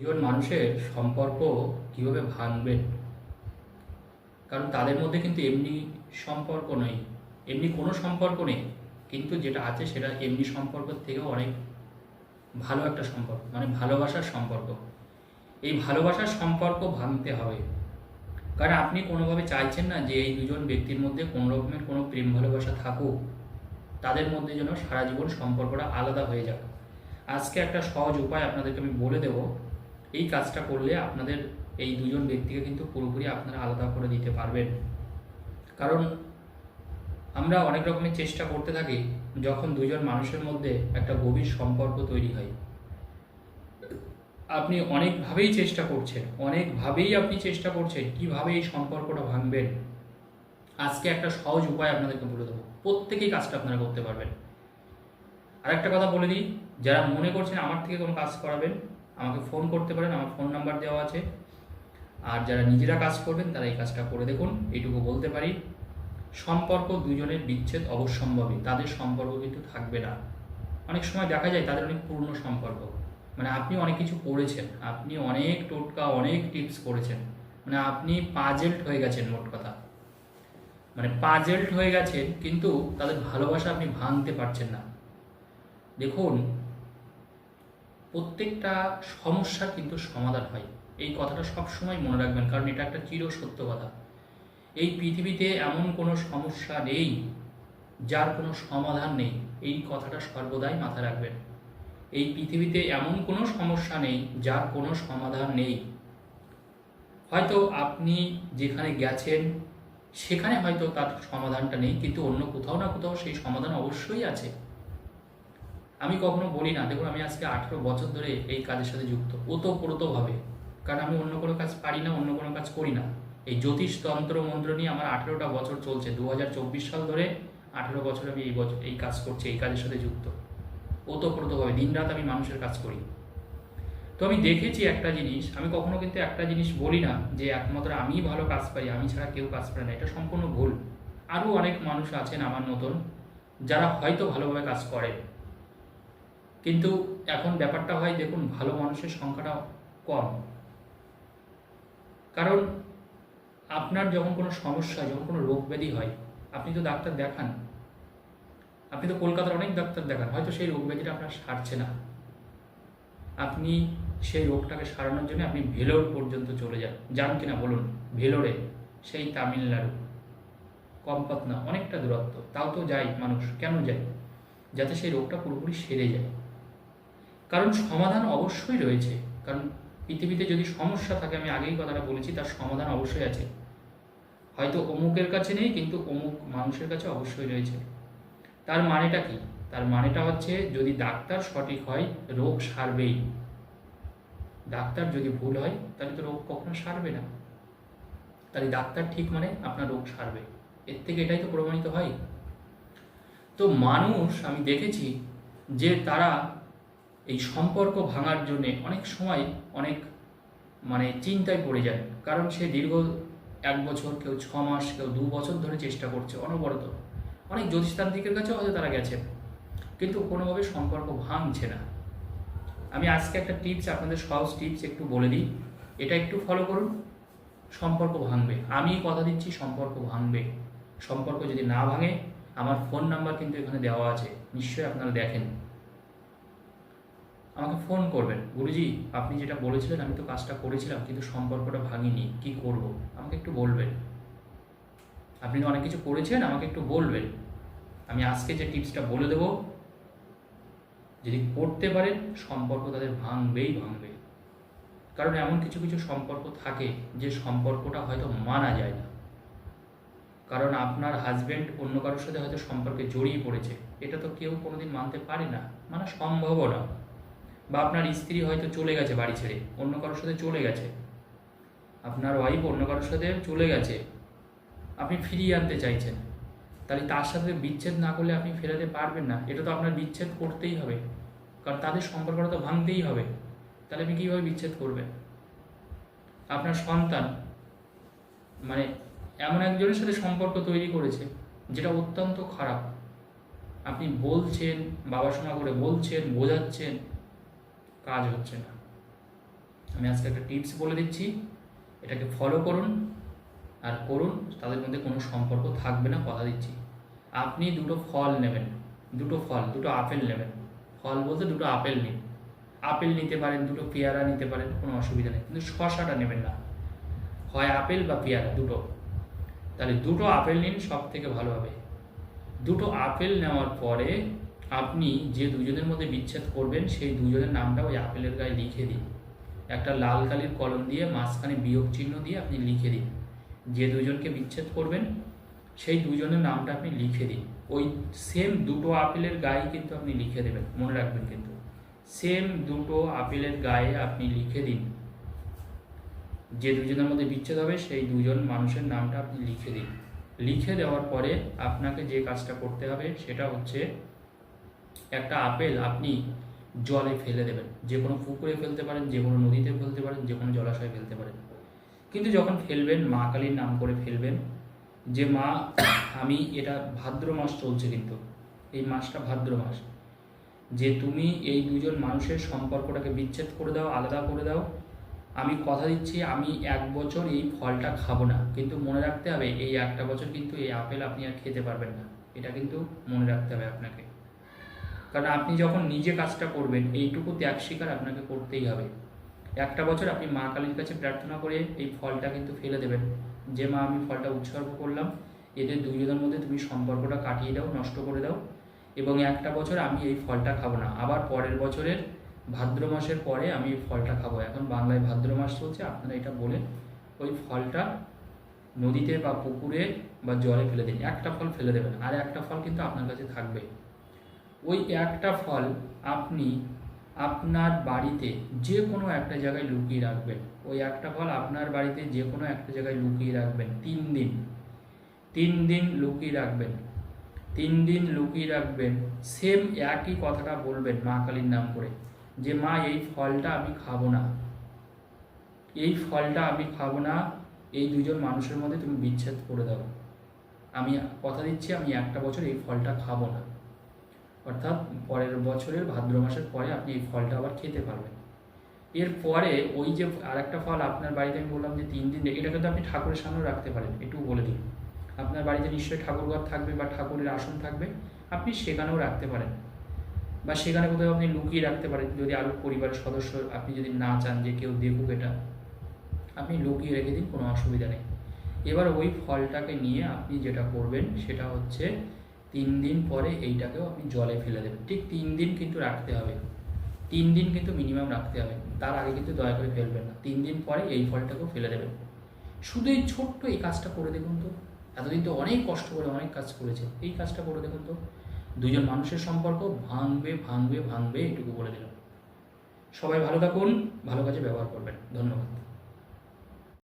দুজন মানুষের সম্পর্ক কীভাবে ভাঙবেন কারণ তাদের মধ্যে কিন্তু এমনি সম্পর্ক নেই। এমনি কোনো সম্পর্ক নেই, কিন্তু যেটা আছে সেটা এমনি সম্পর্ক থেকেও অনেক ভালো একটা সম্পর্ক মানে ভালোবাসার সম্পর্ক। এই ভালোবাসার সম্পর্ক ভাঙতে হবে। কারণ আপনি কোনোভাবে চাইছেন না যে এই দুজন ব্যক্তির মধ্যে কোনো রকমের কোনো প্রেম ভালোবাসা থাকুক, তাদের মধ্যে যেন সারা জীবন সম্পর্কটা আলাদা হয়ে যাক। আজকে একটা সহজ উপায় আপনাদেরকে আমি বলে দেব। এই কাজটা করলে আপনাদের এই দুজন ব্যক্তিকে কিন্তু পুরোপুরি আপনারা আলাদা করে দিতে পারবেন। কারণ আমরা অনেক রকমের চেষ্টা করতে থাকি যখন দুজন মানুষের মধ্যে একটা গভীর সম্পর্ক তৈরি হয়। আপনি অনেকভাবেই চেষ্টা করছেন, অনেকভাবেই আপনি চেষ্টা করছেন কীভাবে এই সম্পর্কটা ভাঙবেন। আজকে একটা সহজ উপায় আপনাদেরকে বলে দেবো, প্রত্যেকেই কাজটা আপনারা করতে পারবেন। আর একটা কথা বলে দিই, যারা মনে করছেন আমার থেকে কোনো কাজ করাবেন আমাকে ফোন করতে পারেন, আমার ফোন নাম্বার দেওয়া আছে। আর যারা নিজেরা কাজ করবেন, তারা এই কাজটা করে দেখুন, এইটুকু বলতে পারি। সম্পর্ক দুজনের বিচ্ছেদ অবশ্যম্ভাবী, তাদের সম্পর্ক কিন্তু থাকবে না। অনেক সময় দেখা যায় তাদের অনেক পুরনো সম্পর্ক। মানে আপনি অনেক কিছু করেছেন, আপনি অনেক টোটকা, অনেক টিপস করেছেন। মানে আপনি পাজেল্ট হয়ে গেছেন মোট কথা। মানে পাজেল্ট হয়ে গেছেন, কিন্তু তাদের ভালোবাসা আপনি ভাঙতে পারছেন না। দেখুন প্রত্যেকটা সমস্যার কিন্তু সমাধান হয়। এই কথাটা সবসময় মনে রাখবেন, কারণ এটা একটা চির সত্য কথা। এই পৃথিবীতে এমন কোনো সমস্যা নেই, যার কোনো সমাধান নেই। এই কথাটা সর্বদাই মাথায় রাখবেন। এই পৃথিবীতে এমন কোনো সমস্যা নেই, যার কোনো সমাধান নেই। হয়তো আপনি যেখানে গেছেন, সেখানে হয়তো তার সমাধানটা নেই, কিন্তু অন্য কোথাও না কোথাও সেই সমাধান অবশ্যই আছে। আমি কখনো বলি না, দেখুন, আমি আজকে আঠেরো বছর ধরে এই কাজের সাথে যুক্ত। ওতপ্রোতভাবে কারণ আমি অন্য কোনো কাজ পারি না, অন্য কোনো কাজ করি না। এই জ্যোতিষ তন্ত্র মন্ত্র নিয়ে আমার আঠেরোটা বছর চলছে। দু হাজার চব্বিশ সাল ধরে আঠেরো বছর আমি এই বছর, এই কাজ করছি, এই কাজের সাথে যুক্ত। ওতপ্রোতভাবে দিন রাত আমি মানুষের কাজ করি। তো আমি দেখেছি একটা জিনিস, আমি কখনো কিন্তু একটা জিনিস বলি না, যে একমাত্র আমিই ভালো কাজ পারি, আমি ছাড়া কেউ কাজ পারে না, এটা সম্পূর্ণ ভুল। আরও অনেক মানুষ আছেন আমার মতন, যারা হয়তো ভালোভাবে কাজ করে কিন্তু এখন ব্যাপারটা হয় দেখুন, ভালো মানুষের সংখ্যাটা কম। কারণ আপনার যখন কোনো সমস্যা, যখন কোনো রোগ ব্যাধি হয়, আপনি তো ডাক্তার দেখান। আপনি তো কলকাতার অনেক ডাক্তার দেখান, হয়তো সেই রোগ ব্যাধিটা আপনার সারছে না। আপনি সেই রোগটাকে সারানোর জন্য আপনি ভেলোর পর্যন্ত চলে যান যান কিনা বলুন, ভেলোরে, সেই তামিলনাড়ু। কমপথ না, অনেকটা দূরত্ব, তাও তো যায় মানুষ, কেন যায়? যাতে সেই রোগটা পুরোপুরি সেরে যায়। কারণ সমাধান অবশ্যই রয়েছে। কারণ পৃথিবীতে যদি সমস্যা থাকে, আমি আগেই কথাটা বলেছি, তার সমাধান অবশ্যই আছে। হয়তো অমুকের কাছে নেই, কিন্তু অমুক মানুষের কাছে অবশ্যই রয়েছে। তার মানেটা কি? তার মানেটা হচ্ছে, যদি ডাক্তার সঠিক হয়, রোগ সারবেই। ডাক্তার যদি ভুল হয়, তাহলে তো রোগ কখনো সারবে না। তাহলে ডাক্তার ঠিক মানে আপনার রোগ সারবে। এর থেকে এটাই তো প্রমাণিত হয়। তো মানুষ, আমি দেখেছি যে তারা এই সম্পর্ক ভাঙার জন্য অনেক সময় অনেক মানে চিন্তায় পড়ে যায়। কারণ সে দীর্ঘ এক বছর, কেউ ছ মাস, কেউ দু বছর ধরে চেষ্টা করছে, অনবরত। অনেক জ্যোতিষতান্ত্রিকের কাছেও হয়তো তারা গেছে, কিন্তু কোনোভাবে সম্পর্ক ভাঙছে না। আমি আজকে একটা টিপস আপনাদের সহজ টিপস একটু বলে দিই। এটা একটু ফলো করুন। সম্পর্ক ভাঙবে। আমি কথা দিচ্ছি, সম্পর্ক ভাঙবে। সম্পর্ক যদি না ভাঙে, আমার ফোন নাম্বার কিন্তু এখানে দেওয়া আছে। নিশ্চয়ই আপনারা দেখেন। আমাকে ফোন করবেন। গুরুজি, আপনি যেটা বলেছিলেন, আমি তো কাজটা করেছিলাম, কিন্তু সম্পর্কটা ভাঙিনি। কি করব? আমাকে একটু বলবেন। আপনি অনেক কিছু করেছেন, আমাকে একটু বলবেন। আমি আজকে যে টিপসটা বলে দেব, যদি করতে পারেন, সম্পর্ক তাদের ভাঙবেই ভাঙবে। কারণ এমন কিছু কিছু সম্পর্ক থাকে, যে সম্পর্কটা হয়তো মানা যায় না। কারণ আপনার হাজব্যান্ড অন্য কারোর সাথে হয়তো সম্পর্কে জড়িয়ে পড়েছে। এটা তো কেউ কোনোদিন মানতে পারে না। মানে সম্ভবও না। বা আপনার স্ত্রী হয়তো চলে গেছে বাড়ি ছেড়ে, অন্য কারোর সাথে চলে গেছে। আপনার ওয়াইফ অন্য কারোর সাথে চলে গেছে। আপনি ফিরিয়ে আনতে চাইছেন। তাহলে তার সাথে বিচ্ছেদ না করলে আপনি ফেরাতে পারবেন না। এটা তো আপনার বিচ্ছেদ করতেই হবে। কারণ তাদের সম্পর্কটা তো ভাঙতেই হবে। তাহলে আপনি কীভাবে বিচ্ছেদ করবেন? আপনার সন্তান মানে এমন একজনের সাথে সম্পর্ক তৈরি করেছে, যেটা অত্যন্ত খারাপ। আপনি বলছেন বাবা শোনা করে বলছেন, বোঝাচ্ছেন। কাজ হচ্ছে না। আমি আজকে একটা টিপস বলে দিচ্ছি, এটাকে ফলো করুন আর করুন, তাদের মধ্যে কোনো সম্পর্ক থাকবে না, কথা দিচ্ছি। আপনি দুটো ফল নেবেন, দুটো ফল, দুটো আপেল নেবেন। ফল বলতে দুটো আপেল নিন। আপেল নিতে পারেন, দুটো পেয়ারা নিতে পারেন, কোনো অসুবিধা নেই, কিন্তু শশাটা নেবেন না। হয় আপেল বা পেয়ারা, দুটো। তাহলে দুটো আপেল নিন সব থেকে ভালো হবে। দুটো আপেল নেওয়ার পরে আপনি যে দুজনের মধ্যে বিচ্ছেদ করবেন, সেই দুজনের নামটা ওই আপেলের গায়ে লিখে দিন। একটা লাল কালির কলম দিয়ে মাঝখানে বিয়োগ চিহ্ন দিয়ে আপনি লিখে দিন। যে দুজনকে বিচ্ছেদ করবেন, সেই দুজনের নামটা আপনি লিখে দিন। ওই সেম দুটো আপেলের গায়ে কিন্তু আপনি লিখে দেবেন, মনে রাখবেন কিন্তু। সেম দুটো আপেলের গায়ে আপনি লিখে দিন। যে দুজনের মধ্যে বিচ্ছেদ হবে, সেই দুজন মানুষের নামটা আপনি লিখে দিন। লিখে দেওয়ার পরে আপনাকে যে কাজটা করতে হবে, সেটা হচ্ছে একটা আপেল আপনি জলে ফেলে দেবেন। যে কোনো পুকুরে ফেলতে পারেন, যে কোনো নদীতে ফেলতে পারেন, যে কোনো জলাশয়ে ফেলতে পারেন। কিন্তু যখন ফেলবেন, মা কালীর নাম করে ফেলবেন, যে মা, আমি এটা ভাদ্র মাস চলছে কিন্তু, এই মাসটা ভাদ্র মাস। যে তুমি এই দুজন মানুষের সম্পর্কটাকে বিচ্ছেদ করে দাও, আলাদা করে দাও। আমি কথা দিচ্ছি, আমি এক বছর এই ফলটা খাব না। কিন্তু মনে রাখতে হবে, এই একটা বছর কিন্তু এই আপেল আপনি আর খেতে পারবেন না। এটা কিন্তু মনে রাখতে হবে আপনাকে। কারণ আপনি যখন নিজে কাজটা করবেন, এইটুকু ত্যাগ স্বীকার আপনাকে করতেই হবে। একটা বছর আপনি মা কালীর কাছে প্রার্থনা করে এই ফলটা কিন্তু ফেলে দেবেন। যে মা, আমি ফলটা উৎসর্গ করলাম, এদের দুজনের মধ্যে তুমি সম্পর্কটা কাটিয়ে দাও, নষ্ট করে দাও এবং একটা বছর আমি এই ফলটা খাব না। আবার পরের বছরের ভাদ্র মাসের পরে আমি এই ফলটা খাব। এখন বাংলায় ভাদ্র মাস চলছে, আপনারা এটা বলে ওই ফলটা নদীতে বা পুকুরে বা জলে ফেলে দিন। একটা ফল ফেলে দেবেন। আর একটা ফল কিন্তু আপনার কাছে থাকবে ওই একটা ফল আপনি আপনার বাড়িতে যে কোনো একটা জায়গায় লুকিয়ে রাখবেন। ওই একটা ফল আপনার বাড়িতে যে কোনো একটা জায়গায় লুকিয়ে রাখবেন তিন দিন। তিন দিন লুকিয়ে রাখবেন। তিন দিন লুকিয়ে রাখবেন। সেম একই কথাটা বলবেন মা কালীর নাম করে যে, মা, এই ফলটা আমি খাব না। এই ফলটা আমি খাব না। এই দুজন মানুষের মধ্যে তুমি বিচ্ছেদ করে দাও। আমি কথা দিচ্ছি, আমি একটা বছর এই ফলটা খাব না। অর্থাৎ পরের বছরের ভাদ্র মাসের পরে আপনি এই ফলটা আবার খেতে পারবেন। এরপরে ওই যে আরেকটা ফল আপনার বাড়িতে আমি বললাম যে তিন দিন এটা কিন্তু আপনি ঠাকুরের সামনেও রাখতে পারেন একটু বলে দিন আপনার বাড়িতে নিশ্চয়ই ঠাকুরঘর থাকবে বা ঠাকুরের আসন থাকবে, আপনি সেখানেও রাখতে পারেন। বা সেখানে কোথাও আপনি লুকিয়ে রাখতে পারেন, যদি আরও পরিবারের সদস্য আপনি যদি না চান যে কেউ দেখুক এটা, আপনি লুকিয়ে রেখে দিন, কোনো অসুবিধা নেই। এবার ওই ফলটাকে নিয়ে আপনি যেটা করবেন সেটা হচ্ছে তিন দিন পরে এইটাকেও আপনি জলে ফেলে দেবেন। ঠিক তিন দিন কিন্তু রাখতে হবে। তিন দিন কিন্তু মিনিমাম রাখতে হবে। তার আগে কিন্তু দয়া করে ফেলবেন না। তিন দিন পরে এই ফলটাকেও ফেলে দেবেন। শুধু এই ছোট্ট এই কাজটা করে দেখুন তো। এতদিন তো অনেক কষ্ট করে অনেক কাজ করেছে। এই কাজটা করে দেখুন তো। দুজন মানুষের সম্পর্ক ভাঙবে ভাঙবে ভাঙবে এটুকু বলে দিলাম। সবাই ভালো থাকুন, ভালো কাজে ব্যবহার করবেন। ধন্যবাদ।